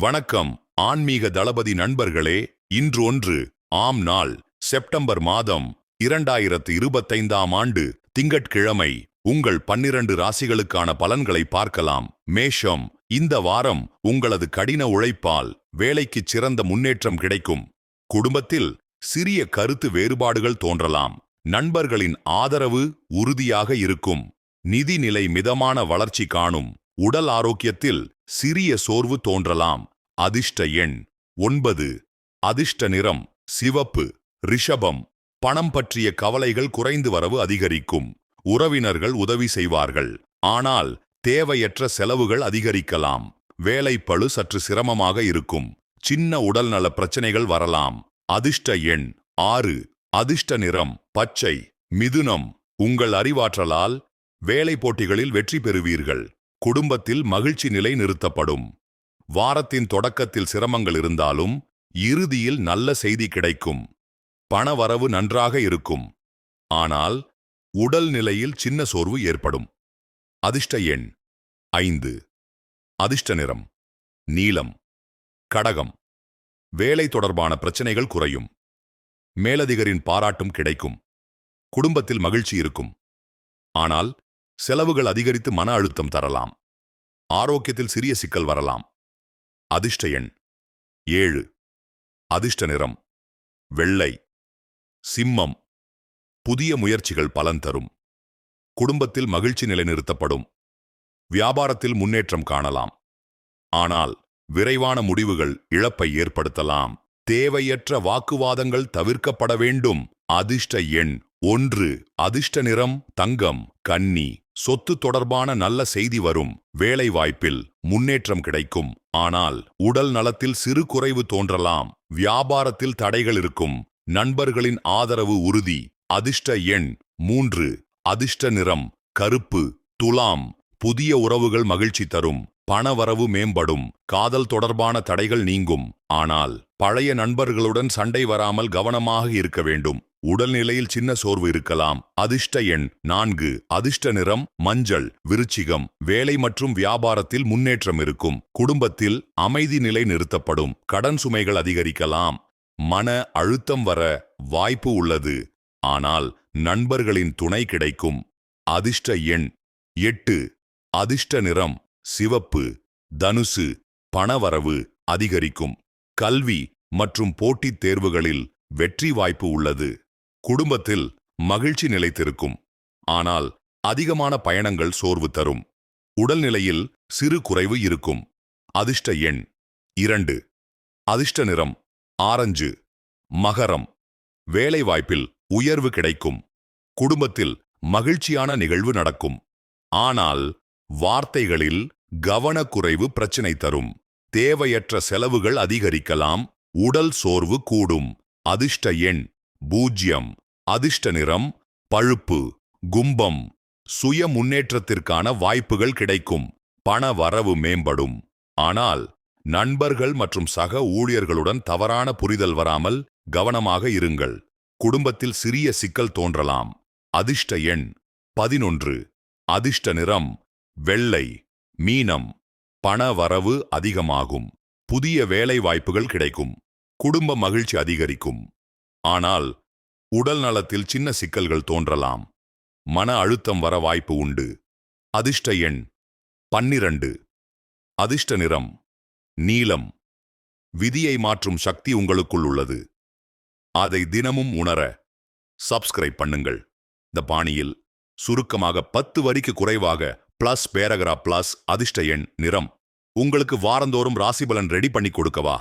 வணக்கம் ஆன்மீக தளபதி நண்பர்களே. இன்று ஒன்று ஆம் நாள் செப்டம்பர் மாதம் இரண்டாயிரத்து இருபத்தைந்தாம் ஆண்டு திங்கட்கிழமை. உங்கள் பன்னிரண்டு ராசிகளுக்கான பலன்களை பார்க்கலாம். மேஷம் இந்த வாரம் உங்களது கடின உழைப்பால் வேலைக்குச் சிறந்த முன்னேற்றம் கிடைக்கும். குடும்பத்தில் சிறிய கருத்து வேறுபாடுகள் தோன்றலாம். நண்பர்களின் ஆதரவு உறுதியாக இருக்கும். நிதிநிலை மிதமான வளர்ச்சி காணும். உடல் ஆரோக்கியத்தில் சிறிய சோர்வு தோன்றலாம். அதிர்ஷ்ட எண் ஒன்பது. அதிர்ஷ்ட நிறம் சிவப்பு. ரிஷபம். பணம் பற்றிய கவலைகள் குறைந்து வரவு அதிகரிக்கும். உறவினர்கள் உதவி செய்வார்கள். ஆனால் தேவையற்ற செலவுகள் அதிகரிக்கலாம். வேலைப்பழு சற்று சிரமமாக இருக்கும். சின்ன உடல்நல பிரச்சனைகள் வரலாம். அதிர்ஷ்ட எண் ஆறு. அதிர்ஷ்ட நிறம் பச்சை. மிதுனம். உங்கள் அறிவாற்றலால் வேலை போட்டிகளில் வெற்றி பெறுவீர்கள். குடும்பத்தில் மகிழ்ச்சி நிலை நிறுத்தப்படும் வாரத்தின் தொடக்கத்தில் சிரமங்கள் இருந்தாலும் இறுதியில் நல்ல செய்தி கிடைக்கும். பணவரவு நன்றாக இருக்கும். ஆனால் உடல் நிலையில் சின்ன சோர்வு ஏற்படும். அதிர்ஷ்ட எண் ஐந்து. அதிர்ஷ்ட நிறம் நீலம். கடகம். வேலை தொடர்பான பிரச்சனைகள் குறையும். மேலதிகரின் பாராட்டும் கிடைக்கும். குடும்பத்தில் மகிழ்ச்சி இருக்கும். ஆனால் செலவுகள் அதிகரித்து மன அழுத்தம் தரலாம். ஆரோக்கியத்தில் சிறிய சிக்கல் வரலாம். அதிர்ஷ்ட எண் ஏழு. அதிர்ஷ்ட நிறம் வெள்ளை. சிம்மம் புதிய முயற்சிகள் பலன் தரும். குடும்பத்தில் மகிழ்ச்சி நிலைநிறுத்தப்படும். வியாபாரத்தில் முன்னேற்றம் காணலாம். ஆனால் விரைவான முடிவுகள் இழப்பை ஏற்படுத்தலாம். தேவையற்ற வாக்குவாதங்கள் தவிர்க்கப்பட வேண்டும். அதிர்ஷ்ட எண் ஒன்று. அதிர்ஷ்ட நிறம் தங்கம் கன்னி. சொத்து தொடர்பான நல்ல செய்தி வரும். வேலை வாய்ப்பில் முன்னேற்றம் கிடைக்கும். ஆனால் உடல் நலத்தில் சிறு குறைவு தோன்றலாம். வியாபாரத்தில் தடைகள் இருக்கும். நண்பர்களின் ஆதரவு உறுதி. அதிர்ஷ்ட எண் மூன்று. அதிர்ஷ்ட நிறம் கருப்பு. துலாம். புதிய உறவுகள் மகிழ்ச்சி தரும். பணவரவு மேம்படும். காதல் தொடர்பான தடைகள் நீங்கும். ஆனால் பழைய நண்பர்களுடன் சண்டை வராமல் கவனமாக இருக்க வேண்டும். உடல்நிலையில் சின்ன சோர்வு இருக்கலாம். அதிர்ஷ்ட எண் நான்கு. அதிர்ஷ்ட நிறம் மஞ்சள். விருச்சிகம். வேலை மற்றும் வியாபாரத்தில் முன்னேற்றம் இருக்கும். குடும்பத்தில் அமைதி நிலை நிறுத்தப்படும் கடன் சுமைகள் அதிகரிக்கலாம். மன அழுத்தம் வர வாய்ப்பு உள்ளது. ஆனால் நண்பர்களின் துணை கிடைக்கும். அதிர்ஷ்ட எண் எட்டு. அதிர்ஷ்ட நிறம் சிவப்பு. தனுசு பணவரவு அதிகரிக்கும். கல்வி மற்றும் போட்டித் தேர்வுகளில் வெற்றி வாய்ப்பு உள்ளது. குடும்பத்தில் மகிழ்ச்சி நிலைத்திருக்கும். ஆனால் அதிகமான பயணங்கள் சோர்வு தரும். உடல்நிலையில் சிறு குறைவு இருக்கும். அதிர்ஷ்ட எண் இரண்டு. அதிர்ஷ்ட நிறம் ஆரஞ்சு. மகரம். வேலைவாய்ப்பில் உயர்வு கிடைக்கும். குடும்பத்தில் மகிழ்ச்சியான நிகழ்வு நடக்கும். ஆனால் வார்த்தைகளில் கவனக்குறைவு பிரச்சினை தரும். தேவையற்ற செலவுகள் அதிகரிக்கலாம். உடல் சோர்வு கூடும். அதிர்ஷ்ட எண் பூஜ்யம் அதிர்ஷ்ட நிறம் பழுப்பு கும்பம் சுய முன்னேற்றத்திற்கான வாய்ப்புகள் கிடைக்கும் பண வரவு மேம்படும். ஆனால் நண்பர்கள் மற்றும் சக ஊழியர்களுடன் தவறான புரிதல் வராமல் கவனமாக இருங்கள். குடும்பத்தில் சிறிய சிக்கல் தோன்றலாம். அதிர்ஷ்ட எண் பதினொன்று. அதிர்ஷ்ட நிறம் வெள்ளை. மீனம் பண வரவு அதிகமாகும். புதிய வேலை வாய்ப்புகள் கிடைக்கும். குடும்ப மகிழ்ச்சி அதிகரிக்கும். ஆனால் உடல் நலத்தில் சின்ன சிக்கல்கள் தோன்றலாம். மன அழுத்தம் வர வாய்ப்பு உண்டு. அதிர்ஷ்ட எண் பன்னிரண்டு. அதிர்ஷ்ட நிறம் நீலம். விதியை மாற்றும் சக்தி உங்களுக்குள் உள்ளது. அதை தினமும் உணர சப்ஸ்கிரைப் பண்ணுங்கள். இந்த பாணியில் சுருக்கமாக பத்து வரிக்கு குறைவாக பிளஸ் பேரகிராப் பிளஸ் அதிர்ஷ்ட எண் நிறம் உங்களுக்கு வாரந்தோறும் ராசிபலன் ரெடி பண்ணி கொடுக்கவா?